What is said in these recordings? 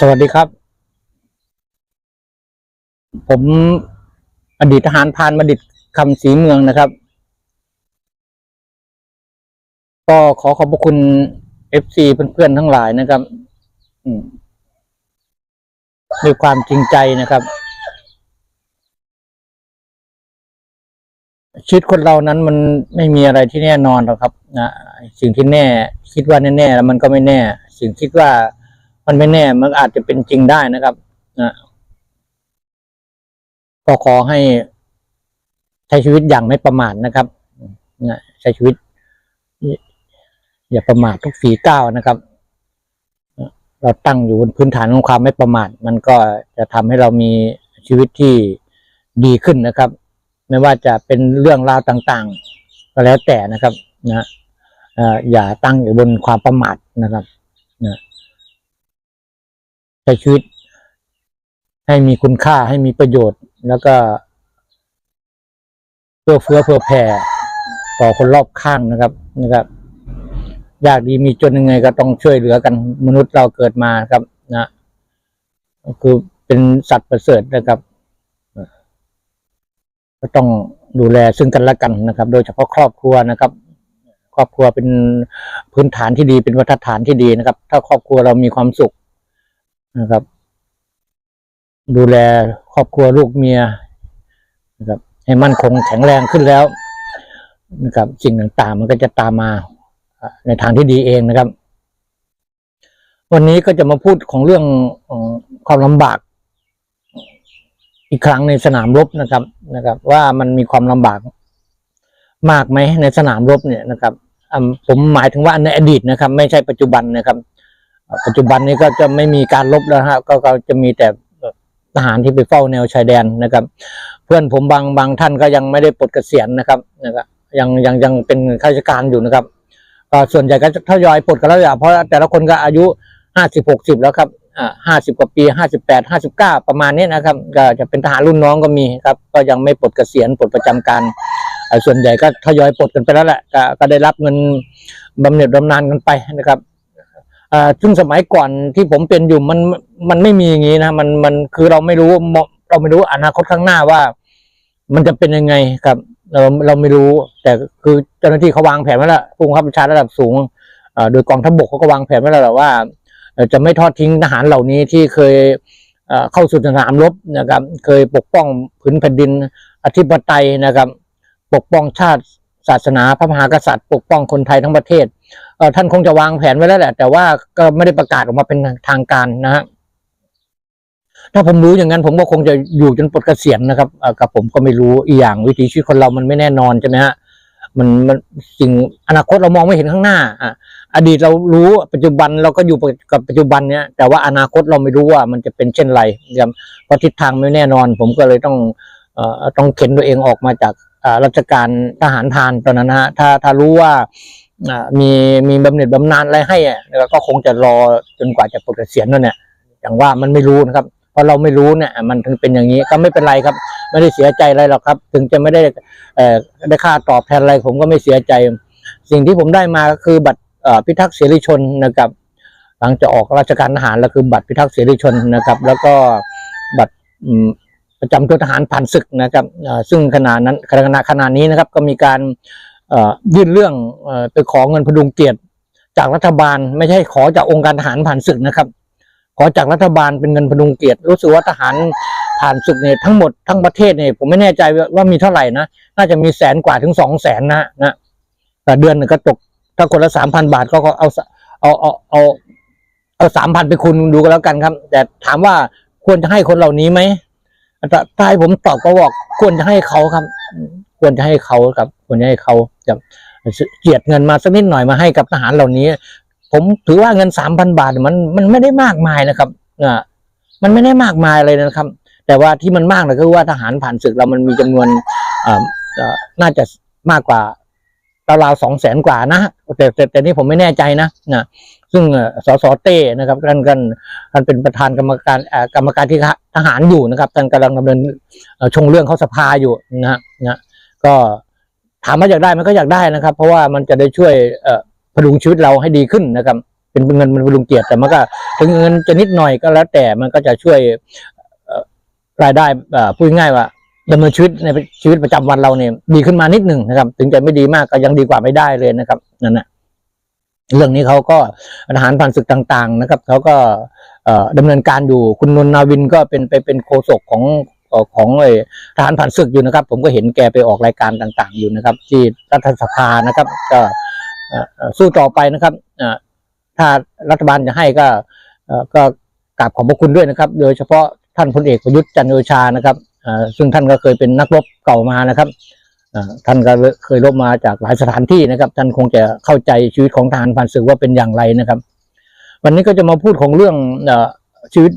สวัสดีครับ ผมอดีตทหารพานบดิตคำศรีเมืองนะครับ ก็ขอขอบพระคุณเอฟซีเพื่อนๆทั้งหลายนะครับด้วยความจริงใจนะครับ ชีวิตคนเรานั้นมันไม่มีอะไรที่แน่นอนหรอกครับนะสิ่งที่แน่ คิดว่าแน่ๆแล้วมันก็ไม่แน่ สิ่งคิดว่า มันไม่แน่ มันอาจจะเป็นจริงได้นะครับนะก็ขอให้ใช้ชีวิตอย่างไม่ประมาทนะครับนะใช้ชีวิต อย่าประมาททุกฝีก้าวนะครับ เราตั้งอยู่บนพื้นฐานของความไม่ประมาท มันก็จะทำให้เรามีชีวิตที่ดีขึ้นนะครับ ไม่ว่าจะเป็นเรื่องราวต่างๆ ก็แล้วแต่นะครับ นะอ่ออย่าตั้งอยู่บนความประมาทนะครับนะ ช้ชีวิต ให้มีคุณค่าให้มีประโยชน์ แล้วก็เพื่อเฟื้อเพื่อแผ่ต่อคนรอบข้างนะครับนะครับยากดีมีจนยังไงก็ต้องช่วยเหลือกันมนุษย์เราเกิดมาครับนะคือเป็นสัตว์ประเสริฐนะครับก็ต้องดูแลซึ่งกันและกันนะครับ โดยเฉพาะครอบครัวนะครับ ครอบครัวเป็นพื้นฐานที่ดีเป็นวัฏฐานที่ดีนะครับ ถ้าครอบครัวเรามีความสุข นะครับ ดูแลครอบครัวลูกเมียนะครับ ให้มั่นคงแข็งแรงขึ้นแล้ว นะครับ สิ่งต่างๆ มันก็จะตามมาในทางที่ดีเองนะครับ วันนี้ก็จะมาพูดของเรื่องความลำบาก อีกครั้งในสนามรบนะครับ นะครับ ว่ามันมีความลำบากมากไหมในสนามรบเนี่ยนะครับผมหมายถึงว่าในอดีตนะครับ ไม่ใช่ปัจจุบันนะครับ ปัจจุบันนี้ก็จะไม่มีการรบแล้วฮะก็จะมีแต่ทหารที่ไปเฝ้าแนวชายแดนนะครับ เพื่อนผมบางบางท่านก็ยังไม่ได้ปลดเกษียณนะครับนะครับยังยังยังเป็นข้าราชการอยู่นะครับก็ส่วนใหญ่ก็จะทยอยปลดกันแล้วอย่าเพราะแต่ละคนก็อายุห้าสิบหกสิบแล้วครับอ่าห้าสิบกว่าปีห้าสิบแปดห้าสิบเก้าประมาณนี้นะครับ ก็จะเป็นทหารรุ่นน้องก็มีครับ ก็ยังไม่ปลดเกษียณปลดประจำการส่วนใหญ่ก็ทยอยปลดกันไปแล้วแหละก็ก็ได้รับเงินบำเหน็จบำนาญกันไปนะครับ อ่าซึ่งสมัยก่อนที่ผมเป็นอยู่มันมันไม่มีอย่างนี้นะมันมันคือเราไม่รู้เราไม่รู้อนาคตข้างหน้าว่า มันจะเป็นยังไงครับ เราเราไม่รู้ แต่คือเจ้าหน้าที่เขาวางแผนไว้แล้วผู้บังคับบัญชาระดับสูงอ่าโดยกองทัพบกเขาก็วางแผนไว้แล้วแหละว่า จะไม่ทอดทิ้งทหารเหล่านี้ที่เคยเอ่อเข้าสู่สนามรบนะครับ เคยปกป้องผืนแผ่นดินอธิปไตยนะครับ ปกป้องชาติศาสนาพระมหากษัตริย์ ปกป้องคนไทยทั้งประเทศ ท่านคงจะวางแผนไว้แล้วแหละ แต่ว่าก็ไม่ได้ประกาศออกมาเป็นทางการนะฮะถ้าผมรู้อย่างนั้นผมก็คงจะอยู่จนปลดเกษียณนะครับกับผมก็ไม่รู้อีกอย่างวิถีชีวิตคนเรามันไม่แน่นอนใช่ไหมฮะมันมันสิ่งอนาคตเรามองไม่เห็นข้างหน้าอะอดีตเรารู้ปัจจุบันเราก็อยู่กับปัจจุบันเนี้ยแต่ว่าอนาคตเราไม่รู้ว่ามันจะเป็นเช่นไรครับเพราะทิศทางไม่แน่นอน ผมก็เลยต้องเอ่อต้องเข็นตัวเองออกมาจากอ่าราชการทหารพานตอนนั้นฮะถ้าถ้ารู้ว่า มีมีบำเหน็จบำนาญอะไรให้อะแล้วก็คงจะรอจนกว่าจะปลดเกษียณนั่นเนี่ยอย่างว่ามันไม่รู้นะครับเพราะเราไม่รู้เนี่ย มันถึงเป็นอย่างนี้ก็ไม่เป็นไรครับ ไม่ได้เสียใจอะไรหรอกครับ ถึงจะไม่ได้เอ่อได้ค่าตอบแทนอะไรผมก็ไม่เสียใจ สิ่งที่ผมได้มาก็คือบัตรพิทักษ์เสรีชนนะครับ หลังจากออกราชการทหารแล้วคือบัตรพิทักษ์เสรีชนนะครับ แล้วก็บัตรประจำตัวทหารผ่านศึกนะครับซึ่งขณะนั้นขณะขณะนี้นะครับ ก็มีการ ยื่นเรื่องอไปขอเงินพดุงเกียรติจากรัฐบาล ไม่ใช่ขอจากองค์การทหารผ่านศึกนะครับ ขอจากรัฐบาลเป็นเงินพดุงเกียรติรู้สึกว่าทหารผ่านศึกเนี่ยทั้งหมดทั้งประเทศเนี่ยผมไม่แน่ใจว่ามีเท่าไหร่นะน่าจะมีแสนกว่าถึงสองแสนนะนะแต่เดือนหนึ่งก็ตกถ้าคนละสามพันบาทก็เอาเอาเอาเอาเอาสามพันไปคูณดูกันแล้วกันครับ แต่ถามว่าควรจะให้คนเหล่านี้ไหมถ้าให้ผมตอบก็บอกควรจะให้เขาครับ ควรจะให้เขาครับควรจะให้เขาจะเจียดเงินมาสักนิดหน่อยมาให้กับทหารเหล่านี้ ผมถือว่าเงินสามพันบาทมันมันไม่ได้มากมายนะครับอ่ามันไม่ได้มากมายเลยนะครับ แต่ว่าที่มันมากนะก็คือว่าทหารผ่านศึกเรามันมีจำนวนอ่าน่าจะมากกว่าราวๆสองแสนกว่านะแต่แต่แต่นี่ผมไม่แน่ใจนะนะซึ่งเอ่อสสเต้นะครับท่านกันท่านเป็นประธานกรรมการกรรมการที่ทหารอยู่นะครับท่านกำลังดำเนินชงเรื่องเข้าสภาอยู่นะฮะนะ ก็ถามว่าอยากได้มันก็อยากได้นะครับ เพราะว่ามันจะได้ช่วยเอ่อพดุงชีวิตเราให้ดีขึ้นนะครับ เป็นเงินมันบำรุงเกียรติแต่มันก็ถึงเงินจะนิดหน่อยก็แล้วแต่มันก็จะช่วยรายได้เอ่อพูดง่ายว่าดำเนินชีวิตในชีวิตประจำวันเราเนี่ยดีขึ้นมานิดหนึ่งนะครับ ถึงจะไม่ดีมากก็ยังดีกว่าไม่ได้เลยนะครับนั่นนะเรื่องนี้เขาก็ทหารผ่านศึกต่าง ๆ นะครับเขาก็เอ่อดำเนินการอยู่คุณนนท์นาวินก็เป็นไปเป็นโฆษกของ ของไอ้ทหารผ่านศึกอยู่นะครับ ผมก็เห็นแกไปออกรายการต่าง ๆ อยู่นะครับ ที่รัฐสภานะครับ ก็สู้ต่อไปนะครับถ้ารัฐบาลจะให้ก็ก็กราบขอบพระคุณด้วยนะครับ โดยเฉพาะท่านพลเอกประยุทธ์จันโอชานะครับซึ่งท่านก็เคยเป็นนักรบเก่ามานะครับท่านก็เคยรบมาจากหลายสถานที่นะครับ ท่านคงจะเข้าใจชีวิตของทหารผ่านศึกว่าเป็นอย่างไรนะครับ วันนี้ก็จะมาพูดของเรื่องชีวิต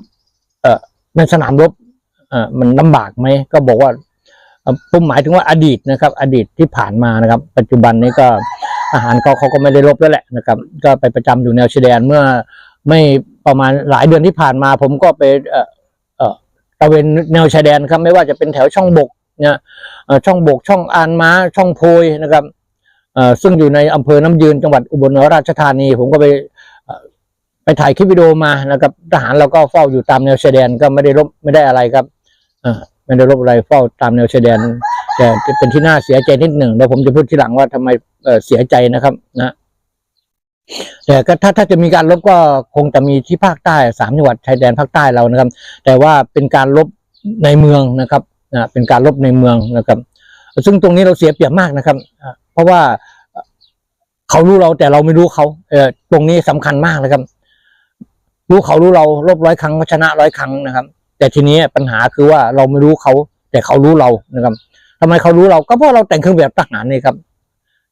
ในสนามรบ มันลำบากไหมก็บอกว่าเอ่อผมหมายถึงว่าอดีตนะครับ อดีตที่ผ่านมานะครับ ปัจจุบันนี้ก็อาหารเขาเขาก็ไม่ได้รบแล้วแหละนะครับ ก็ไปประจำอยู่แนวชายแดนเมื่อไม่ประมาณหลายเดือนที่ผ่านมา ผมก็ไปเอ่อเอ่อตะเวนแนวชายแดนครับ ไม่ว่าจะเป็นแถวช่องบกเนี่ยช่องบกช่องอานม้าช่องโพยนะครับอ่อซึ่งอยู่ในอำเภอน้ำยืนจังหวัดอุบลราชธานี ผมก็ไปไปถ่ายคลิปวิดีโอมานะครับทหารเราก็เฝ้าอยู่ตามแนวชายแดนก็ไม่ได้รบไม่ได้อะไรครับ ไม่ได้รบอะไรเฝ้าตามแนวชายแดน แต่เป็นที่น่าเสียใจนิดหนึ่งเดี๋ยวผมจะพูดทีหลังว่าทำไมเสียใจนะครับ นะแต่ก็ถ้าถ้าจะมีการรบก็คงจะมีที่ภาคใต้สามจังหวัดชายแดนภาคใต้เรานะครับ แต่ว่าเป็นการรบในเมืองนะครับนะเป็นการรบในเมืองนะครับ ซึ่งตรงนี้เราเสียเปรียบมากนะครับ เพราะว่าเขารู้เราแต่เราไม่รู้เขาเออตรงนี้สำคัญมากนะครับ รู้เขารู้เรารบร้อยครั้งก็ชนะร้อยครั้งนะครับ แต่ทีนี้ปัญหาคือว่าเราไม่รู้เขาแต่เขารู้เรานะครับทำไมเขารู้เราก็เพราะเราแต่งเครื่องแบบทหารนี่ครับ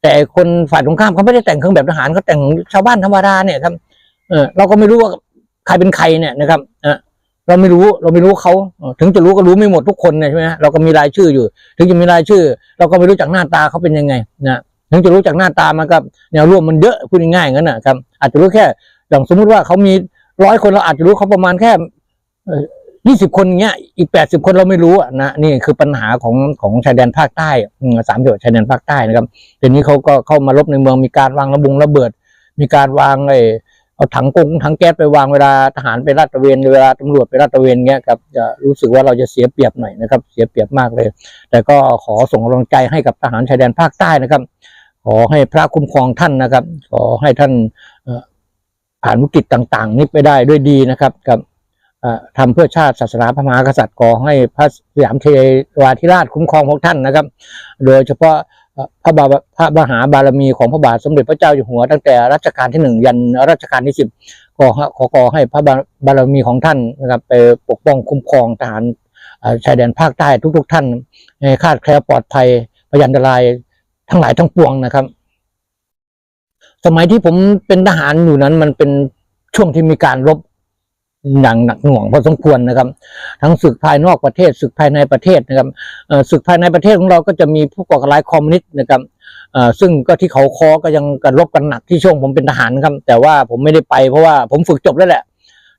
แต่คนฝ่ายตรงข้ามเขาไม่ได้แต่งเครื่องแบบทหารเขาแต่งชาวบ้านธรรมดาเนี่ยครับเออเราก็ไม่รู้ว่าใครเป็นใครเนี่ยนะครับเออเราไม่รู้เราไม่รู้เขาถึงจะรู้ก็รู้ไม่หมดทุกคนเนี่ยใช่ไหมเราก็มีรายชื่ออยู่ ถึงจะมีรายชื่อ เราก็ไม่รู้จักหน้าตาเขาเป็นยังไงนะถึงจะรู้จักหน้าตามันก็แนวร่วมมันเยอะพูดง่ายๆงั้นนะครับอาจจะรู้แค่อย่างสมมุติว่าเขามีร้อยคนเราอาจจะรู้เขาประมาณแค่ ยี่สิบคนเงี้ยอีกแปดสิบคนเราไม่รู้อะนะนี่คือปัญหาของของชายแดนภาคใต้สามจังหวัดชายแดนภาคใต้นะครับทีนี้เขาก็เข้ามารบในเมืองมีการวางระบงระเบิด มีการวางไอ้เอาถังกงถังแก๊สไปวางเวลาทหารไปลาดตระเวนเวลาตำรวจไปลาดตระเวนเงี้ยครับจะรู้สึกว่าเราจะเสียเปรียบหน่อยนะครับ เสียเปรียบมากเลย แต่ก็ขอส่งกำลังใจให้กับทหารชายแดนภาคใต้นะครับ ขอให้พระคุ้มครองท่านนะครับ ขอให้ท่านผ่านวิกฤตต่าง ๆ นี้ไปได้ด้วยดีนะครับกับ ทำเพื่อชาติศาสนาพระมหากษัตริย์ขอให้พระสยามเทวาธิราชคุ้มครองพวกท่านนะครับ โดยเฉพาะพระบาพระมหาบารมีของพระบาทสมเด็จพระเจ้าอยู่หัวตั้งแต่รัชกาลที่หนึ่งยันรัชกาลที่สิบขอขอขอให้พระบารมีของท่านนะครับไปปกป้องคุ้มครองทหารชายแดนภาคใต้ทุก ๆ ท่านให้คาดแคล้วปลอดภัยพยันตรายทั้งหลายทั้งปวงนะครับ สมัยที่ผมเป็นทหารอยู่นั้นมันเป็นช่วงที่มีการรบ อย่างหนักหน่วงพอสมควรนะครับ ทั้งศึกภายนอกประเทศศึกภายในประเทศนะครับศึกภายในประเทศของเราก็จะมีผู้ก่อการร้ายคอมมิวนิสต์นะครับซึ่งก็ที่เขาคอก็ยังกันรบกันหนักที่ช่วงผมเป็นทหารครับ แต่ว่าผมไม่ได้ไปเพราะว่าผมฝึกจบแล้วแหละ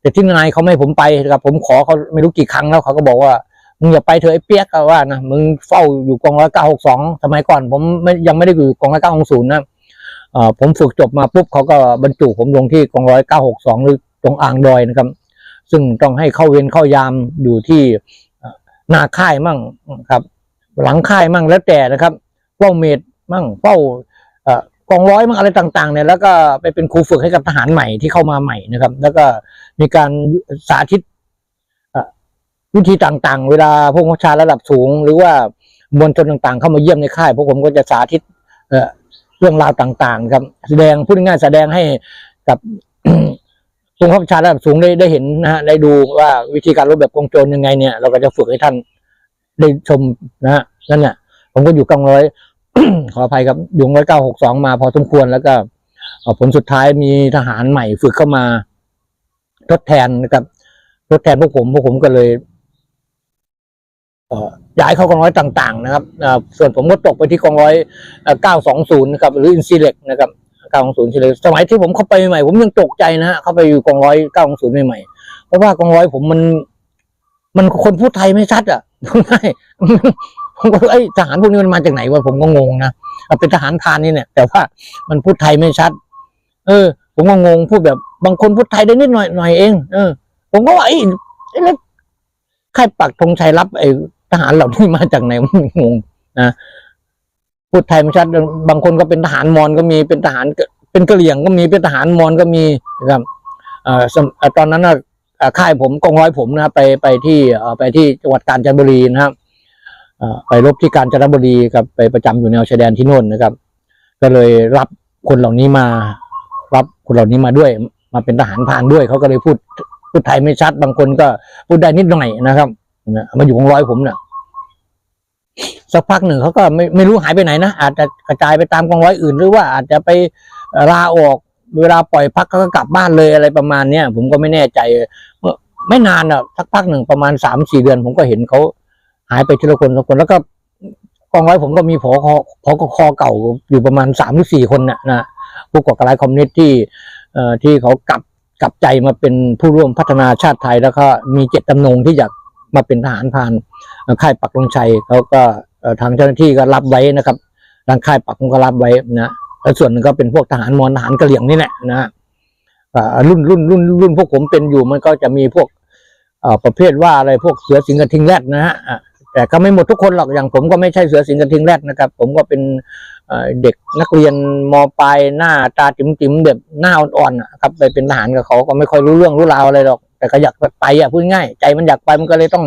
แต่ที่นายเขาไม่ให้ผมไปนะครับผมขอเขาไม่รู้กี่ครั้งแล้วเขาก็บอกว่ามึงอย่าไปเถอะไอ้เปียกก็ว่านะมึงเฝ้าอยู่กองร้อยเก้าหกสองสมัยก่อน ผมไม่ยังไม่ได้อยู่กองร้อยเก้าหกศูนย์นะผมฝึกจบมาปุ๊บเขาก็บรรจุผมลงที่กองร้อยเก้าหกสองหรือตรงอ่างดอยนะครับ ซึ่งต้องให้เข้าเวรเข้ายามอยู่ที่นาค่ายมั่งครับ หลังค่ายมั่งแล้วแต่นะครับเป้าเมดมั่งเป้ากองร้อยมั่งอะไรต่างๆเนี่ยแล้วก็ไปเป็นครูฝึกให้กับทหารใหม่ที่เข้ามาใหม่นะครับ แล้วก็มีการสาธิตวิธีต่างๆ เวลาพวกชาระดับสูง หรือว่ามวลชนต่างๆ เข้ามาเยี่ยมในค่ายพวกผมก็จะสาธิตเรื่องราวต่างๆ ครับ แสดงพูดง่ายๆแสดงให้กับ รงข้าราชาระดับสูงได้ได้เห็นนะฮะได้ดูว่าวิธีการรบแบบกองโจรยังไงเนี่ย เราก็จะฝึกให้ท่านได้ชมนะฮะนั่นเนี่ยผมก็อยู่กองร้อยขออภัยครับอยู่ร้อยเก้าหกสองมาพอสมควรแล้วก็ผลสุดท้ายมีทหารใหม่ฝึกเข้ามาทดแทนนะครับทดแทนพวกผมพวกผมก็เลยย้ายเข้ากองร้อยต่าง ๆ นะครับส่วนผมก็ตกไปที่กองร้อยเก้าสองศูนย์นะครับ หรืออินซีเล็กนะครับ เก้าองศูนย์ซีเล็กสมัยที่ผมเข้าไปใหม่ผมยังตกใจนะฮะเข้าไปอยู่กองร้อยเก้าองศูนย์ใหม่ๆเพราะว่ากองร้อยผมมัน มันคนพูดไทยไม่ชัดอะง่ายผมก็ไอ้ทหารพวกนี้มันมาจากไหนวะผมก็งงนะเป็นทหารพานนี่เนี่ย แต่ว่ามันพูดไทยไม่ชัด เออ ผมก็งงพูดแบบ บางคนพูดไทยได้นิดหน่อยหน่อยเองเออ ผมก็ว่าไอ้ไอ้แล้วค่ายปักธงชัยรับไอ้ทหารเหล่านี้มาจากไหนมันงงนะ พูดไทยไม่ชัดบางคนก็เป็นทหารมอญก็มีเป็นทหารเป็นกะเหรี่ยงก็มีเป็นทหารมอญก็มีนะครับตอนนั้นค่ายผมกองร้อยผมนะครับไปไปที่ไปที่จังหวัดกาญจนบุรีนะครับไปรบที่กาญจนบุรีกับไปประจำอยู่แนวชายแดนที่โน่นนะครับ ก็เลยรับคนเหล่านี้มา รับคนเหล่านี้มาด้วย มาเป็นทหารพานด้วยเขาก็เลยพูดพูดไทยไม่ชัดบางคนก็พูดได้นิดหน่อยนะครับมาอยู่กองร้อยผมเนี่ย สักพักหนึ่งเขาก็ไม่ไม่รู้หายไปไหนนะอาจจะกระจายไปตามกองร้อยอื่น หรือว่าอาจจะไปลาออก เวลาปล่อยพักเขาก็กลับบ้านเลยอะไรประมาณเนี้ยผมก็ไม่แน่ใจเมื่อไม่นานอะสักพักหนึ่งประมาณสามสี่เดือน ผมก็เห็นเขาหายไปทีละคนละคนแล้วก็กองร้อยผมก็มีผอคอผอกคอเก่าอยู่ประมาณสามหรือสี่คนน่ะนะผู้ก่อการร้ายคอมมิวนิสต์ที่เอ่อที่เขากลับกลับใจมาเป็นผู้ร่วมพัฒนาชาติไทยแล้วก็มีเจตจำนงที่อยากมาเป็นทหารพาน ค่ายปักลงชัยเขาก็ทางเจ้าหน้าที่ก็รับไว้นะครับทางค่ายปักก็รับไว้นะแล้วส่วนหนึ่งก็เป็นพวกทหารมอญทหารกะเหรี่ยงนี่แหละนะอ่ารุ่นรุ่นรุ่นรุ่นพวกผมเป็นอยู่มันก็จะมีพวกอ่อประเภทว่าอะไรพวกเสือสิงห์กระทิงแรดนะฮะแต่ก็ไม่หมดทุกคนหรอกอย่างผมก็ไม่ใช่เสือสิงห์กระทิงแรดนะครับ ผมก็เป็นเด็กนักเรียนมปลายหน้าตาจิ๋มจิ๋มๆแบบหน้าอ่อนๆนะครับไปเป็นทหารกับเขาก็ไม่ค่อยรู้เรื่องรู้ราวอะไรหรอก แต่ก็อยากไปอะพูดง่ายใจมันอยากไปมันก็เลยต้อง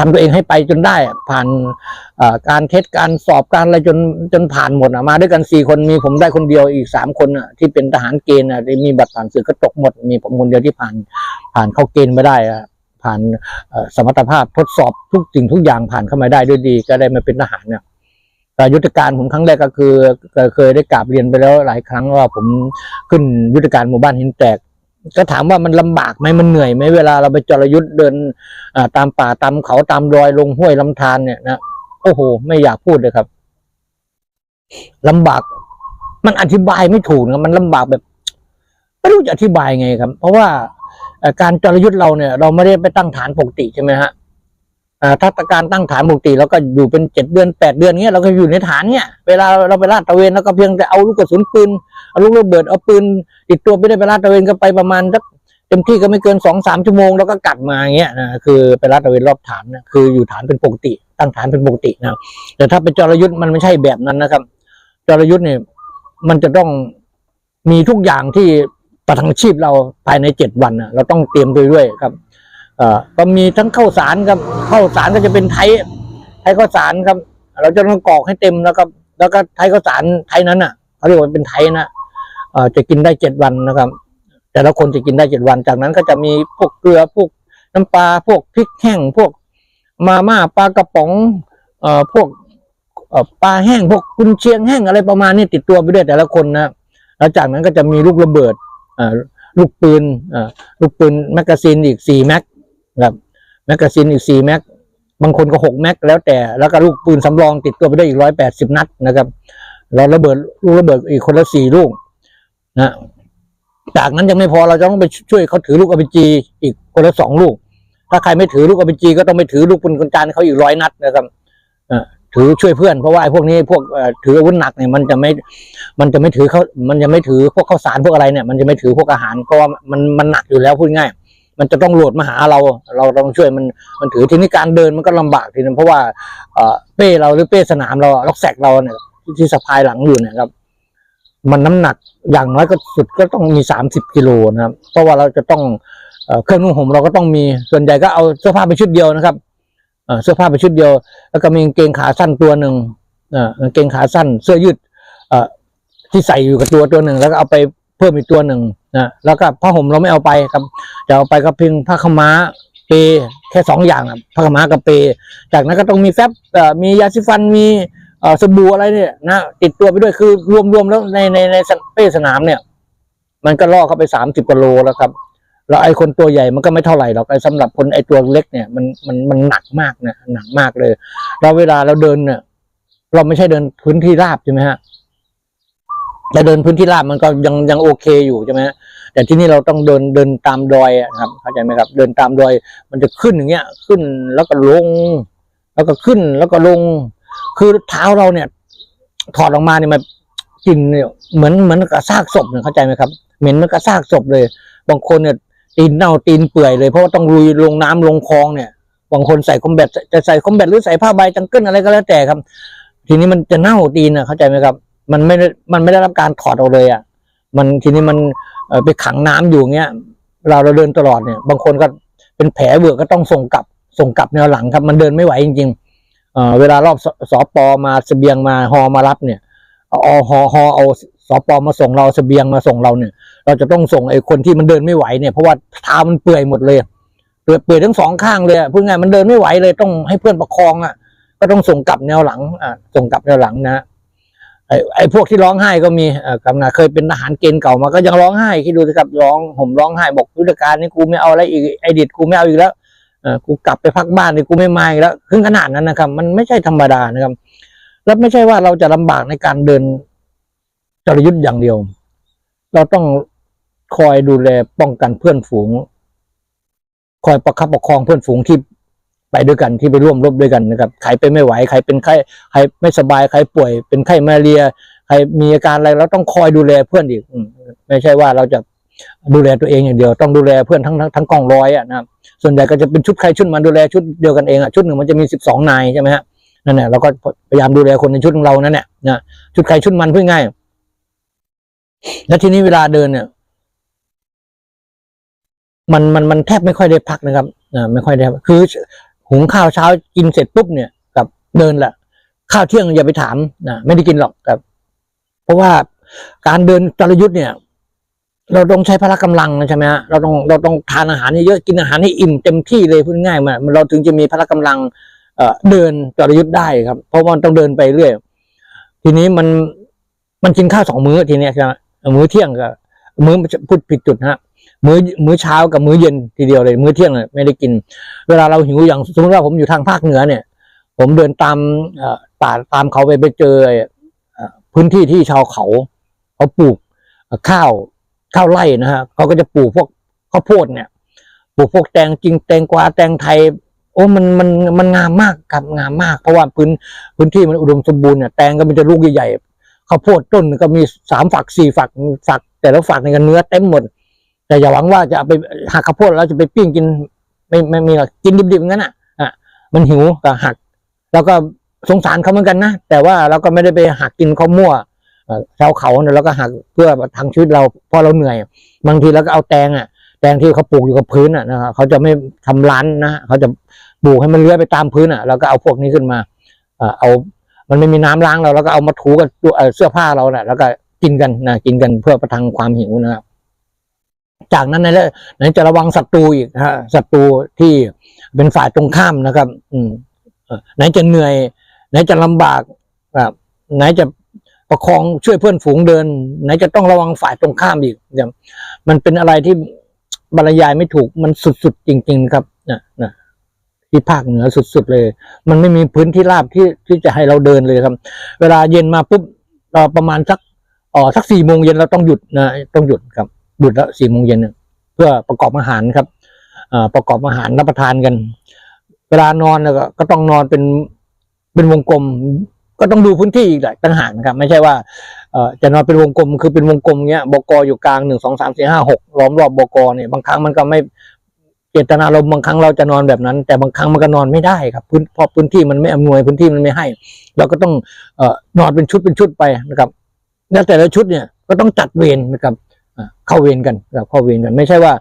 ทำตัวเองให้ไปจนได้ ผ่านการเทสการสอบการอะไรจนจนผ่านหมดมาด้วยกันสี่คนมีผมได้คนเดียวอีกสามคนที่เป็นทหารเกณฑ์มีบัตรผ่านสื่อก็ตกหมด มีผมคนเดียวที่ผ่าน ผ่านเข้าเกณฑ์ไม่ได้ผ่านสมรรถภาพทดสอบทุกสิ่งทุกอย่างผ่านเข้ามาได้ด้วยดี ก็ได้มาเป็นทหารเนี่ยแต่ยุทธการผมครั้งแรกก็คือเคยได้กราบเรียนไปแล้วหลายครั้งว่าผมขึ้นยุทธการหมู่บ้านหินแตก ก็ถามว่ามันลำบากไหมมันเหนื่อยไหมเวลาเราไปจรยุทธ์เดินตามป่าตามเขาตามรอยลงห้วยลำธารเนี่ยนะโอ้โห ไม่อยากพูดเลยครับลำบาก มันอธิบายไม่ถูกนะมันลำบากแบบไม่รู้จะอธิบายไงครับ เพราะว่าการจรยุทธ์เราเนี่ย เราไม่ได้ไปตั้งฐานปกติใช่ไหมฮะ ถ้าการตั้งฐานปกติเราก็อยู่เป็นเจ็ดเดือนแปดเดือนเงี้ยเราก็อยู่ในฐานเนี่ยเวลาเราไปลาดตระเวนเราก็เพียงแต่เอาลูกกระสุนปืนเอาลูกระเบิดเอาปืนติดตัวไปได้ไปลาดตระเวนก็ไปประมาณสักเต็มที่ก็ไม่เกินสองสามชั่วโมงแล้วก็กลับมาเงี้ยนะคือไปลาดตระเวนรอบฐานนะคืออยู่ฐานเป็นปกติ ตั้งฐานเป็นปกตินะแต่ถ้าเป็นจรยุทธ์มันไม่ใช่แบบนั้นนะครับ จรยุทธ์เนี่ยมันจะต้องมีทุกอย่างที่ประทังชีพเราภายในเจ็ดวันนะเราต้องเตรียมด้วยด้วยครับ อ่อก็มีทั้งข้าวสารครับข้าวสารก็จะเป็นไทยไทยข้าวสารครับ เราจะต้องกรอกให้เต็มแล้วก็แล้วก็ไทยข้าวสารไทยนั้นน่ะเขาเรียกว่าเป็นไทยนะเอ่อจะกินได้เจ็ดวันนะครับ แต่ละคนจะกินได้เจ็ดวัน จากนั้นก็จะมีพวกเกลือพวกน้ำปลาพวกพริกแห้งพวกมาม่าปลากระป๋องเอ่อพวกปลาแห้งพวกกุนเชียงแห้งอะไรประมาณนี้ติดตัวไปด้วยแต่ละคนนะแล้วจากนั้นก็จะมีลูกระเบิดอ่าลูกปืนอ่าลูกปืนแมกกาซีนอีกสี่แม็ก ครับแมกกาซีนอีกสี่แม็กบางคนก็หกแม็กแล้วแต่แล้วก็ลูกปืนสำรองติดตัวไปได้อีกร้อยแปดสิบนัดนะครับแล้วระเบิดลูกระเบิดอีกคนละสี่ลูกนะจากนั้นยังไม่พอเราจะต้องไปช่วยเขาถือลูกอ p จีอีกคนละสองลูก ถ้าใครไม่ถือลูกอ p จีก็ต้องไปถือลูกปืนกลจานเขาอีกร้อยนัดนะครับถือช่วยเพื่อนเพราะว่าไอ้พวกนี้พวกถืออาวุธหนักเนี่ยมันจะไม่ มันจะไม่ถือเขามันจะไม่ถือพวกข้าวสารพวกอะไรเนี่ย มันจะไม่ถือพวกอาหารเพราะว่ามันมันหนักอยู่แล้วพูดง่าย มันจะต้องโหลดมาหาเรา เราต้องช่วยมันมันถือทีนี้การเดินมันก็ลำบากทีนึงเพราะว่าเอ่อเป้เราหรือเป้สนามเราล็อกแซกเราเนี่ยที่สะพายหลังอยู่เนี่ยครับมันน้ำหนักอย่างน้อยก็สุดก็ต้องมีสามสิบกิโลนะครับ เพราะว่าเราจะต้องเครื่องนุ่งห่มเราก็ต้องมีส่วนใหญ่ก็เอาเสื้อผ้าไปชุดเดียวนะครับเสื้อผ้าไปชุดเดียว แล้วก็มีกางเกงขาสั้นตัวหนึ่งอ่อกางเกงขาสั้น เสื้อยืดเอ่อที่ใส่อยู่กับตัวตัวหนึ่งแล้วก็เอาไปเพิ่มอีกตัวหนึ่ง นะแล้วก็ผ้าห่มเราไม่เอาไปครับจะเอาไปก็เพียงผ้าขม้าเปแค่สองอย่างอะผ้าขม้ากับเป จากนั้นก็ต้องมีแฟบมียาสีฟันมีสบู่อะไรเนี่ยนะติดตัวไปด้วยคือรวมๆแล้วในในในเป้สนามเนี่ย มันก็ล่อเข้าไปสามสิบกิโลแล้วครับแล้วไอ้คนตัวใหญ่มันก็ไม่เท่าไหร่หรอกไอ้สำหรับคนไอ้ตัวเล็กเนี่ยมันมันมันหนักมากนะหนักมากเลยแล้วเวลาเราเดินเนี่ยเราไม่ใช่เดินพื้นที่ราบใช่ไหมฮะ แต่เดินพื้นที่ราบมันก็ยังยังโอเคอยู่ใช่ไหมฮะแต่ที่นี่เราต้องเดินเดินตามดอยอะครับเข้าใจไหมครับ เดินตามดอย มันจะขึ้นอย่างเงี้ย ขึ้นแล้วก็ลง แล้วก็ขึ้นแล้วก็ลง คือเท้าเราเนี่ย ถอดออกมาเนี่ยมันกลิ่นเนี่ยเหมือนเหมือนกับซากศพเนี่ยเข้าใจไหมครับเหม็นมันกับซากศพเลย บางคนเนี่ยตีนเน่าตีนเปื่อยเลยเพราะว่าต้องลุยลงน้ำลงคลองเนี่ยบางคนใส่คอมแบทจะใส่คอมแบทหรือใส่ผ้าใบจังเกิลอะไรก็แล้วแต่ครับ ทีนี้มันจะเน่าตีนอะเข้าใจไหมครับ มันไม่ได้มันไม่ได้รับการถอดออกเลยอะ มันทีนี้มันไปขังน้ำอยู่เงี้ยเราเราเดินตลอดเนี่ย บางคนก็เป็นแผลเบื่อก็ต้องส่งกลับ ส่งกลับแนวหลังครับ มันเดินไม่ไหวจริงๆเออเวลารอบสสปมาเสบียงมาฮอมารับเนี่ยเอาเอาฮอฮอเอาสปมาส่งเราเสบียงมาส่งเราเนี่ย เราจะต้องส่งไอ้คนที่มันเดินไม่ไหวเนี่ยเพราะว่าเท้ามันเปื่อยหมดเลยเปื่อยเปื่อยทั้งสองข้างเลยพูดง่ายมันเดินไม่ไหวเลยต้องให้เพื่อนประคองอะก็ต้องส่งกลับแนวหลังอ่าส่งกลับแนวหลังนะ ไอ้ไอ้พวกที่ร้องไห้ก็มีเออกำนันเคยเป็นทหารเกณฑ์เก่ามาก็ยังร้องไห้คิดดูสิครับร้องห่มร้องไห้บอกยุทธการนี่กูไม่เอาอะไรอีกไอเดิดกูไม่เอาอีกแล้วเออกูกลับไปพักบ้านนี่กูไม่มาอีกแล้วถึงขนาดนั้นนะครับ มันไม่ใช่ธรรมดานะครับ แล้วไม่ใช่ว่าเราจะลำบากในการเดินจรยุทธ์อย่างเดียว เราต้องคอยดูแลป้องกันเพื่อนฝูง คอยประคับประคองเพื่อนฝูงที่ ไปด้วยกันที่ไปร่วมรบด้วยกันนะครับใครไปไม่ไหวใครเป็นไข้ใครไม่สบายใครป่วย เป็นไข้มาเรียใครมีอาการอะไรเราต้องคอยดูแลเพื่อนอีกไม่ใช่ว่าเราจะดูแลตัวเองอย่างเดียวต้องดูแลเพื่อนทั้งทั้งทั้งกองร้อยอะนะครับส่วนใหญ่ก็จะเป็นชุดใครชุดมันดูแลชุดเดียวกันเองอะชุดหนึ่งมันจะมีสิบสองนายใช่ไหมฮะนั่นแหละเราก็พยายามดูแลคนในชุดของเรานั่นแหละนะชุดใครชุดมันเพื่อง่ายแล้วทีนี้เวลาเดินเนี่ย มันมันมันแทบไม่ค่อยได้พักนะครับอ่าไม่ค่อยได้คือ หุงข้าวเช้ากินเสร็จปุ๊บเนี่ยกับเดินแหละข้าวเที่ยงอย่าไปถามนะไม่ได้กินหรอกครับ เพราะว่าการเดินจรยุทธ์เนี่ย เราต้องใช้พละกำลังนะใช่ไหมฮะเราต้องเราต้องทานอาหารให้เยอะกินอาหารให้อิ่มเต็มที่เลยพูดง่ายมาเราถึงจะมีพละกำลังเอ่อเดินจรยุทธ์ได้ครับ เพราะว่ามันต้องเดินไปเรื่อยทีนี้มันมันกินข้าวสองมื้อทีเนี้ยใช่ไหมมื้อเที่ยงกับมื้อพูดผิดจุดฮะ มื้อมื้อเช้ากับมื้อเย็นทีเดียวเลย มื้อเที่ยงเนี่ยไม่ได้กิน เวลาเราหิวอย่างสมมติว่าผมอยู่ทางภาคเหนือเนี่ย ผมเดินตามอ่อป่าตามเขาไปไปเจออ่อพื้นที่ที่ชาวเขาเขาปลูกข้าวข้าวไร่นะฮะเขาก็จะปลูกพวกข้าวโพดเนี่ยปลูกพวกแตงจริงแตงกวาแตงไทย โอ้มันมันมันงามมากครับงามมาก เพราะว่าพื้นพื้นที่มันอุดมสมบูรณ์เนี่ยแตงก็มีแต่ลูกใหญ่ๆข้าวโพดต้นก็มีสามฝักสี่ฝักฝัก แต่ละฝักในกันเนื้อเต็มหมด แต่อย่าหวังว่าจะไปหักข้าวโพดแล้วจะไปปิ้งกิน ไม่ไม่มีหรอกกินดิบๆงั้นอะอะมันหิวก็หัก แล้วก็สงสารเขาเหมือนกันนะแต่ว่าเราก็ไม่ได้ไปหักกินเขาวมั่วเอ่อชาวเขาเนี่ยเราก็หักเพื่อทางชีวิตเราเพราะเราเหนื่อย บางทีเราก็เอาแตงอะแตงที่เขาปลูกอยู่กับพื้นอะนะครับเขาจะไม่ทำร้านนะเขาจะปลูกให้มันเลื้อยไปตามพื้นอะเราก็เอาพวกนี้ขึ้นมาเอามันไม่มีน้ำล้างเราแล้วก็เอามาถูกับเอ่อเสื้อผ้าเราแหละแล้วก็กินกันนะกินกันเพื่อประทังความหิวนะครับ จากนั้นในไหนจะระวังศัตรูอีกฮะศัตรูที่เป็นฝ่ายตรงข้ามนะครับ อืมไหนจะเหนื่อย ไหนจะลำบากอ่าไหนจะประคองช่วยเพื่อนฝูงเดิน ไหนจะต้องระวังฝ่ายตรงข้ามอีกอย่างมันเป็นอะไรที่บรรยายไม่ถูกมันสุดๆจริง ๆ ครับนะนะที่ภาคเหนือสุดๆเลย มันไม่มีพื้นที่ราบที่ที่จะให้เราเดินเลยครับ เวลาเย็นมาปุ๊บเราประมาณสักอ๋อสักสี่โมงเย็นเราต้องหยุดนะต้องหยุดครับ หยุดแล้วสี่โมงเย็นเพื่อประกอบอาหารครับอประกอบอาหารรับประทานกัน เวลานอนเนี่ยก็ต้องนอนเป็นเป็นวงกลม ก็ต้องดูพื้นที่อีกแหละต่างหากนครับ ไม่ใช่ว่าจะนอนเป็นวงกลม คือเป็นวงกลมเงี้ยบกอยู่กลางหนึ่งสองสามสี่ห้าหกล้อมรอบบกเนี่ยบางครั้งมันก็ไม่เจตนารมณ์บางครั้งเราจะนอนแบบนั้น แต่บางครั้งมันก็นอนไม่ได้ครับพื้นเพราะพื้นที่มันไม่อำนวยพื้นที่มันไม่ให้ เราก็ต้องเอนอนเป็นชุดเป็นชุดไปนะครับแล้วแต่ละชุดเนี่ยก็ต้องจัดเวรนะครับ เข้าเวรกันนะครับเข้าเวรกัน ไม่ใช่ว่า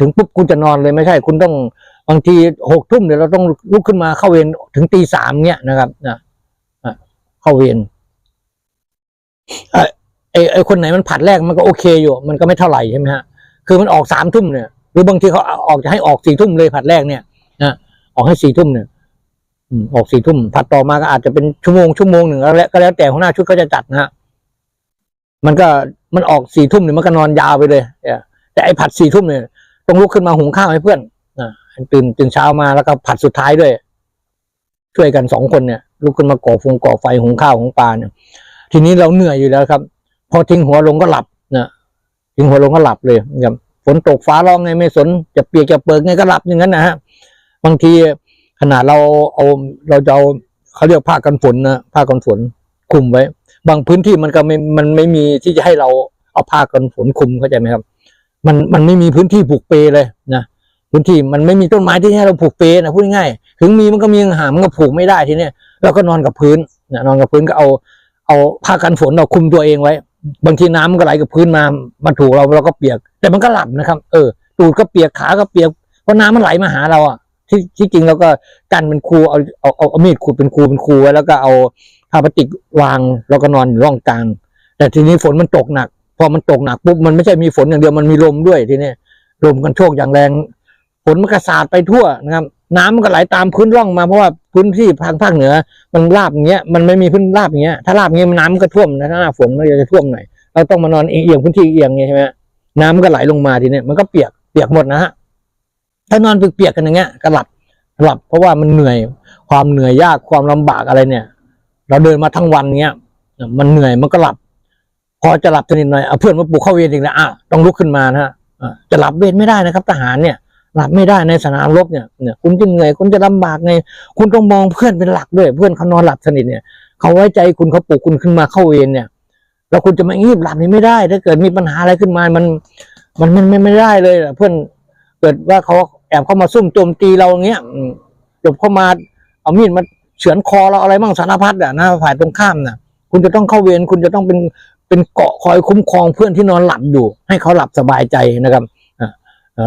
ถึงปุ๊บคุณจะนอนเลยไม่ใช่คุณต้องบางทีหกทุ่มเดี๋ยวเราต้องลุกขึ้นมาเข้าเวรถึงตีสามเนี้ยนะครับนะเข้าเวรอ่าไอไอคนไหนมันผัดแรกมันก็โอเคอยู่ มันก็ไม่เท่าไหร่ใช่ไหมฮะคือมันออกสามทุ่มเนี่ย หรือบางทีเขาออกจะให้ออกสี่ทุ่มเลยผัดแรกเนี่ยนะออกให้สี่ทุ่มเนี่ยอออกสี่ทุ่มผัดต่อมาก็อาจจะเป็นชั่วโมงชั่วโมงหนึ่งแล้วก็แล้วแต่หัวหน้าชุดเขาจะจัดนะฮะ มันก็มันออกสี่ทุ่มเนี่ยมันก็นอนยาวไปเลยเออแต่ไอ้ผัดสี่ทุ่มเนี่ยต้องลุกขึ้นมาหุงข้าวให้เพื่อนตื่นตื่นเช้ามาแล้วก็ผัดสุดท้ายด้วย ช่วยกันสองคนเนี่ยลุกขึ้นมาก่อฟงก่อไฟหุงข้าวหุงปลาเนี่ยทีนี้เราเหนื่อยอยู่แล้วครับ พอทิ้งหัวลงก็หลับนะทิ้งหัวลงก็หลับเลยครับฝนตกฟ้าร้องไงไม่สนจะเปียกจะเปิกไงก็หลับอย่างนั้นนะฮะบางทีขนาดเราเอาเราจะเอาเขาเรียกผ้ากันฝนนะผ้ากันฝนคลุมไว้ บางพื้นที่มันก็ไม่มันไม่มีที่จะให้เราเอาผ้ากันฝนคลุมเข้าใจไหมครับ มันมันไม่มีพื้นที่ผูกเปเลยนะพื้นที่มันไม่มีต้นไม้ที่ให้เราผูกเปนะพูดง่ายๆถึงมีมันก็มีหามันก็ผูกไม่ได้ทีเนี้ยเราก็นอนกับพื้นนะนอนกับพื้นก็เอา เอาผ้ากันฝนเราคลุมตัวเองไว้ บางทีน้ำมันก็ไหลกับพื้นมามาถูกเราเราก็เปียก แต่มันก็หลับนะครับ เออตูดก็เปียกขาก็เปียกเพราะน้ำมันไหลมาหาเราอะที่ที่จริงเราก็กันเป็นครูเอาเอาเอามีดขุดเป็นครูเป็นคูไว้แล้วก็เอา ผ้าพลาสติกวางแล้วก็นอนอยู่ร่องกลาง แต่ทีนี้ฝนมันตกหนัก พอมันตกหนักปุ๊บมันไม่ใช่มีฝนอย่างเดียวมันมีลมด้วยทีนี้ลมกันโชกอย่างแรงฝนมันกระสาดไปทั่วนะครับ น้ำมันก็ไหลตามพื้นร่องมาเพราะว่าพื้นที่ทางภาคเหนือ มันราบอย่างเงี้ยมันไม่มีพื้นราบอย่างเงี้ยถ้าราบอย่างเงี้ยน้ำมันก็ท่วมนะถ้าหน้าฝนมันจะท่วมหน่อยเราต้องมานอนเอียงพื้นที่เอียงไงใช่ไหมน้ำมันก็ไหลลงมาทีเนี้ยมันก็เปียกเปียกหมดนะฮะถ้านอนเปียกๆกันอย่างเงี้ยก็หลับหลับเพราะว่ามันเหนื่อยความเหนื่อยยากความลำบากอะไรเนี่ย เราเดินมาทั้งวันเงี้ยมันเหนื่อยมันก็หลับ พอจะหลับสนิทหน่อยเอาเพื่อนมาปลุกเข้าเวรอีกแล้วอะต้องลุกขึ้นมานะฮะจะหลับเวรไม่ได้นะครับ ทหารเนี่ย หลับไม่ได้ในสนามรบเนี่ยเนี่ย คุณจะเหนื่อยคุณจะลำบากไงคุณต้องมองเพื่อนเป็นหลักด้วย เพื่อนเขานอนหลับสนิทเนี่ยเขาไว้ใจคุณเขาปลุกคุณขึ้นมาเข้าเวรเนี่ยแล้วคุณจะมางีบหลับนี่ไม่ได้ ถ้าเกิดมีปัญหาอะไรขึ้นมา มัน มันมันมันไม่ได้เลยอะเพื่อนเกิดว่าเขาแอบเข้ามาซุ่มโจมตีเราอย่างเงี้ยจบเข้ามาเอามีดมา เฉือนคอเราอะไรบ้างสารพัดอะนะฝ่ายตรงข้ามน่ะ คุณจะต้องเข้าเวรคุณจะต้องเป็นเป็นเกาะคอยคุ้มครองเพื่อนที่นอนหลับอยู่ ให้เขาหลับสบายใจนะครับอะ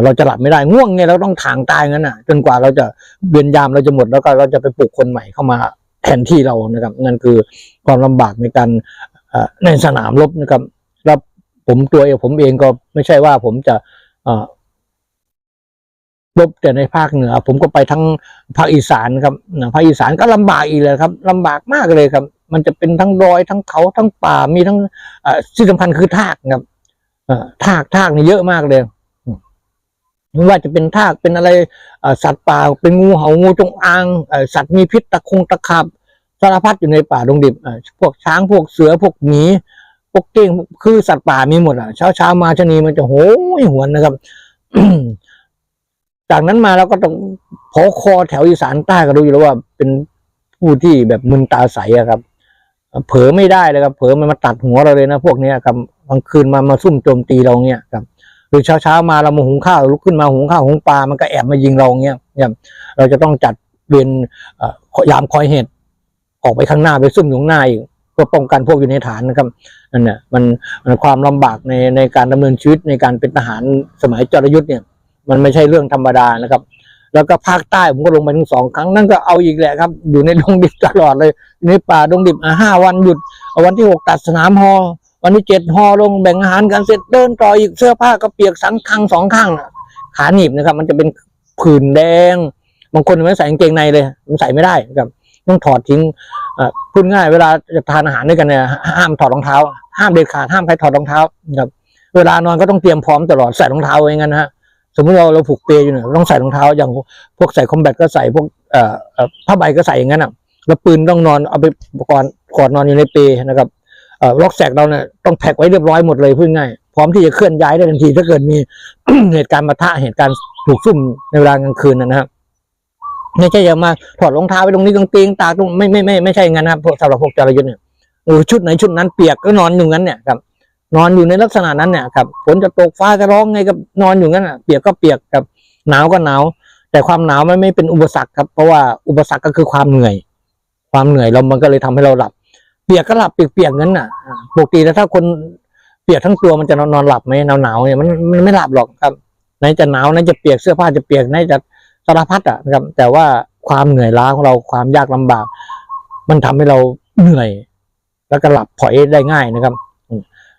เราจะหลับไม่ได้ง่วงเนี่ยเราต้องถางตายงั้นน่ะ จนกว่าเราจะเวียนยามเราจะหมดแล้วก็เราจะไปปลุกคนใหม่เข้ามาแทนที่เรานะครับ นั่นคือความลำบากในการในสนามรบนะครับแล้วผมตัวเองผมเองก็ไม่ใช่ว่าผมจะ รบแต่ในภาคเหนือ ผมก็ไปทั้งภาคอีสานครับภาคอีสานก็ลำบากอีกเลยครับลำบากมากเลยครับ มันจะเป็นทั้งดอยทั้งเขาทั้งป่ามีทั้งอ่อที่สำคัญคือทากครับทากทากนี่เยอะมากเลยไม่ว่าจะเป็นทากเป็นอะไรสัตว์ป่าเป็นงูเห่างูจงอางอสัตว์มีพิษตะคงตะขาบสารพัดอยู่ในป่าดงดิบพวกช้างพวกเสือพวกหมีพวกเก้งคือสัตว์ป่ามีหมดอะเช้าเช้ามาชะนีมันจะโหยหวนนะครับ จากนั้นมาเราก็ต้องพอคอแถวอีสานใต้ก็รู้อยู่แล้วว่า เป็นผู้ที่แบบมึนตาใสอะครับ เผลอไม่ได้เลยครับเผลอมันมาตัดหัวเราเลยนะพวกเนี้ยครับกลางคืนมามาซุ่มโจมตีเราเงี้ยครับหรือเช้าเช้ามาเรามาหุงข้าวลุกขึ้นมาหุงข้าวหุงปลามันก็แอบมายิงเราเงี้ยเนี่ยเราจะต้องจัดเวรเอ่อยามคอยเหตุออกไปข้างหน้าไปซุ่มอยู่ข้างหน้าอีกเพื่อป้องกันพวกอยู่ในฐานนะครับนั่นเนี่ยมันมันความลำบากในในการดำเนินชีวิตในการเป็นทหารสมัยจรยุทธ์เนี่ย มันไม่ใช่เรื่องธรรมดานะครับ แล้วก็ภาคใต้ผมก็ลงไปถึงสองครั้งนั่นก็เอาอีกแหละครับ อยู่ในดงดิบตลอดเลยในป่าดงดิบอะห้าวันหยุดเอาวันที่หกตัดสนามฮอวันที่เจ็ดฮอลงแบ่งอาหารกันเสร็จเดินต่ออีกเสื้อผ้าก็เปียกสังคังสองข้างน่ะขาหนีบนะครับ มันจะเป็นผื่นแดง บางคนไม่ใส่กางเกงในเลยมันใส่ไม่ได้ครับต้องถอดทิ้งอ่อพูดง่ายเวลาจะทานอาหารด้วยกันเนี่ยห้ามถอดรองเท้า ห้ามเด็ดขาดห้ามใครถอดรองเท้าครับ เวลานอนก็ต้องเตรียมพร้อมตลอดใส่รองเท้าไว้งั้นนะฮะ สมมติเราเราผูกเปลอยู่เนี่ยต้องใส่รองเท้าอย่างพวกใส่คอมแบทก็ใส่พวกเอ่อผ้าใบก็ใส่อย่างนั้นอะแล้วปืนต้องนอนเอาไปก่อนก่อนนอนอยู่ในเปลนะครับเอ่อล็อกแสกเราเนี่ยต้องแพ็คไว้เรียบร้อยหมดเลยพูดง่ายพร้อมที่จะเคลื่อนย้ายได้ทันที ถ้าเกิดมีเหตุการณ์มาทะเหตุการณ์ถูกซุ่มในเวลากลางคืนนะครับไม่ใช่จะมาถอดรองเท้าไปตรงนี้ตรงเตียงตากตรงไม่ไม่ไม่ไม่ใช่อย่างนั้นนะครับพวกสำหรับพวกจารยุทธ์เนี่ยเออชุดไหนชุดนั้นเปียกก็นอนอยู่งั้นเนี่ยครับ นอนอยู่ในลักษณะนั้นเนี่ยครับฝนจะตกฟ้าจะร้องไงกับนอนอยู่งั้นอะเปียกก็เปียกกับหนาวก็หนาว แต่ความหนาวมันไม่เป็นอุปสรรคครับเพราะว่าอุปสรรคก็คือความเหนื่อย ความเหนื่อยเรามันก็เลยทำให้เราหลับ เปียกก็หลับเปียกๆงั้นน่ะปกติแล้วถ้าคนเปียกทั้งตัวมันจะนอนนอนหลับไหมหนาวหนาวๆเนี่ยมันมันไม่หลับหรอกครับไหนจะหนาวไหนจะเปียกเสื้อผ้าจะเปียกไหนจะสารพัดอะครับ แต่ว่าความเหนื่อยล้าของเราความยากลำบาก มันทำให้เราเหนื่อย แล้วก็หลับผอยได้ง่ายนะครับ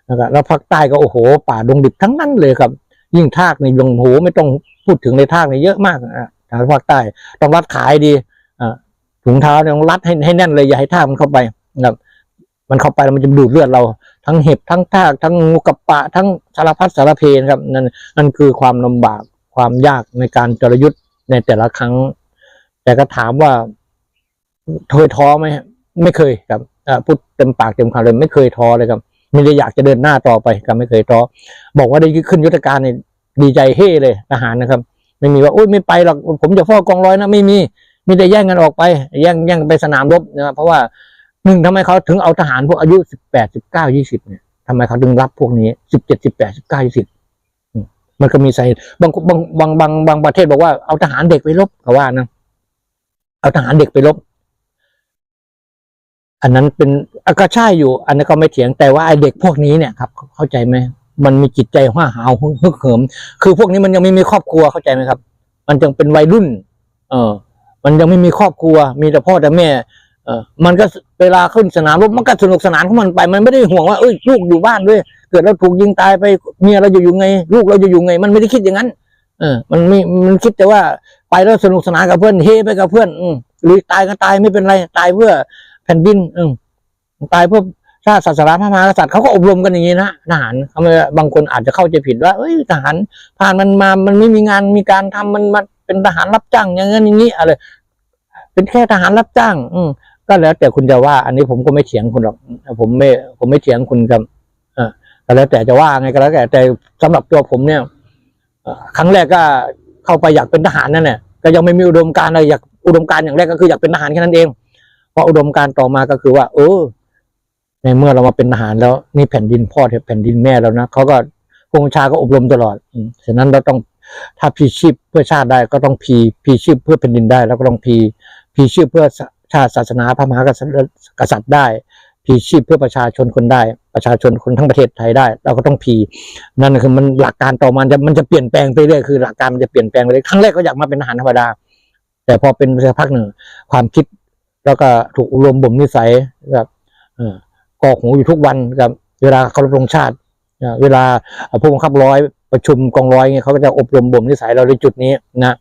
นะครับแล้วภาคใต้ก็โอ้โห ป่าดงดิบทั้งนั้นเลยครับ ยิ่งทากในยงโหไม่ต้องพูดถึงในทากในเยอะมากอะทางภาคใต้ต้องรัดขายดีอ่าถุงเท้าเนี่ยต้องรัดให้ให้แน่นเลยอย่าให้ทากมันเข้าไปนะครับ มันเข้าไปแล้วมันจะดูดเลือดเรา ทั้งเห็บทั้งทากทั้งงูกับปะ ทั้งสารพัดสารเพนะครับนั่นนั่นคือความลำบากความยากในการจรยุทธ์ในแต่ละครั้ง แต่ก็ถามว่าเคยท้อไหมไม่เคยครับพูดเต็มปากเต็มคำเลยไม่เคยท้อเลยครับ ไม่ได้อยากจะเดินหน้าต่อไปครับไม่เคยท้อบอกว่าได้ขึ้นยุทธการเนี่ยดีใจเฮ่เลยทหารนะครับ ไม่มีว่าโอ้ยไม่ไปหรอกผมจะเฝ้ากองร้อยนะไม่มีมีแต่แย่งกันออกไปแย่งแย่งกันไปสนามรบนะครับเพราะว่าหนึ่งทำไมเขาถึงเอาทหารพวกอายุสิบแปดสิบเก้ายี่สิบเนี่ยทำไมเขาถึงรับพวกนี้สิบเจ็ดสิบแปดสิบเก้ายี่สิบมันก็มีสาเหตุบางบางบางบางบางประเทศบอกว่าเอาทหารเด็กไปรบเขาว่านะเอาทหารเด็กไปรบ อันนั้นเป็นอะก็ใช่อยู่ อันนั้นก็ไม่เถียงแต่ว่าไอเด็กพวกนี้เนี่ยครับ เข้าใจไหมมันมีจิตใจห้าหาวฮึกเหิม คือพวกนี้มันยังไม่มีครอบครัวเข้าใจไหมครับ มันยังเป็นวัยรุ่น เออ มันยังไม่มีครอบครัว มีแต่พ่อแต่แม่ เออมันก็เวลาขึ้นสนามรบมันก็สนุกสนานของมันไป มันไม่ได้ห่วงว่าเอ้ยลูกอยู่บ้านด้วย เกิดเราถูกยิงตายไปเมียเราจะอยู่ไง ลูกเราจะอยู่ไง มันไม่ได้คิดอย่างนั้น เออ มันไม่มันคิดแต่ว่าไปแล้วสนุกสนานกับเพื่อนเฮไปกับเพื่อน อืมหรือตายก็ตายไม่เป็นไรตายเพื่อ แผ่นดินอืมตายเพื่อชาติศาสนาพระมหากษัตริย์เขาก็อบรมกันอย่างนี้นะทหารเขาไมบางคนอาจจะเข้าใจผิดว่าเอ้ยทหารผ่านมันมา มันไม่มีงานมีการทำมันมันเป็นทหารรับจ้างอย่างนั้นอย่างนี้อะไรเป็นแค่ทหารรับจ้าง อืมก็แล้วแต่คุณจะว่า อันนี้ผมก็ไม่เถียงคุณหรอกผมไม่ ผมไม่เถียงคุณกับเออก็แล้วแต่จะว่าไงก็แล้วแต่แต่สำหรับตัวผมเนี่ยครั้งแรกก็เข้าไปอยากเป็นทหารนั่นแหละก็ยังไม่มีอุดมการณ์อะไรอยากอุดมการณ์อย่างแรกก็คืออยากเป็นทหารแค่นั้นเอง ราะอุดมการต่อมาก็คือว่า เออ ในเมื่อเรามาเป็นทหารแล้วนี่แผ่นดินพ่อแผ่นดินแม่แล้วนะเขาก็พงชาก็อบรมตลอดฉะนั้นเราต้องถ้าพีชีพเพื่อชาติได้ก็ต้องพีพีชีพเพื่อแผ่นดินได้ แล้วก็ต้องพีพีชีพเพื่อชาติศาสนาพระมหากษัตริย์กษัตริย์ได้พีชีพเพื่อประชาชนคนได้ ประชาชนคนทั้งประเทศไทยได้ เราก็ต้องพีนั่นคือมันหลักการต่อมาจะมันจะเปลี่ยนแปลงไปเรื่อยคือหลักการมันจะเปลี่ยนแปลงไปเรื่อยครั้งแรกก็อยากมาเป็นทหารธรรมดา แต่พอเป็นสักพักหนึ่งความคิด แล้วก็ถูกรวมบ่มนิสัยแบบเออกอกหูอยู่ทุกวันกับ เวลาเคารพธงชาติเวลาผู้บังคับร้อยประชุมกองร้อยเงี้ยเขาก็จะอบรมบ่มนิสัยเราในจุดนี้นะ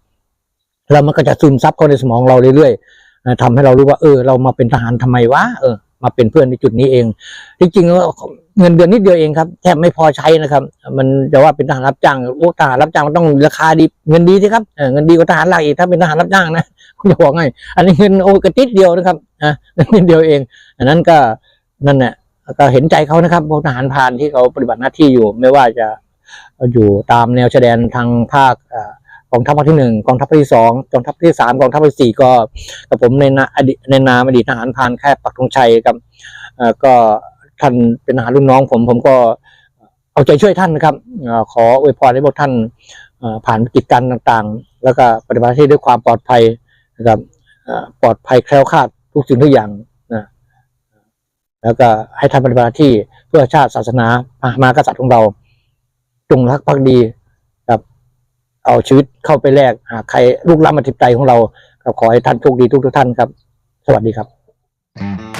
แล้วมันก็จะซึมซับเข้าในสมองเราเรื่อยๆนะทำให้เรารู้ว่า เออ เรามาเป็นทหารทำไมวะเออ มาเป็นเพื่อนในจุดนี้เองที่จริงเงินเดือนนิดเดียวเองครับแทบไม่พอใช้นะครับ มันจะว่าเป็นทหารรับจ้างโอ้ทหารรับจ้างมันต้องราคาดีเงินดีสิครับเออเงินดีกว่าทหารหลักอีกถ้าเป็นทหารรับจ้างนะ จะบอกไงอันนี้เงินโอกระติดเดียวนะครับอะนิดเดียวเอง อันนั้นก็นั่นแหละก็เห็นใจเขานะครับพวกทหารพานที่เขาปฏิบัติหน้าที่อยู่ ไม่ว่าจะอยู่ตามแนวชายแดนทางภาคกองทัพภาคที่หนึ่งกองทัพภาคที่สองกองทัพภาคที่สามกองทัพภาคที่สี่ก็กับผมในนาอดีในนามอดีตทหารพานแค่ปักธงชัยครับก็ท่านเป็นทหารรุ่นน้องผมผมก็เอาใจช่วยท่านนะครับอขออวยพรให้พวกท่านผ่านวิกฤตการต่างๆ แล้วก็ปฏิบัติหน้าที่ด้วยความปลอดภัย นะครับปลอดภัยแคล้วคลาดทุกสิ่งทุกอย่างนะแล้วก็ให้ท่านปฏิบัติหน้าที่เพื่อชาติศาสนาพระมหากษัตริย์ของเรา จงรักภักดีครับ เอาชีวิตเข้าไปแลกหากใครลูกล้ำอธิปไตยของเราก็ขอให้ท่านโชคดีทุกทุกๆท่านครับ สวัสดีครับ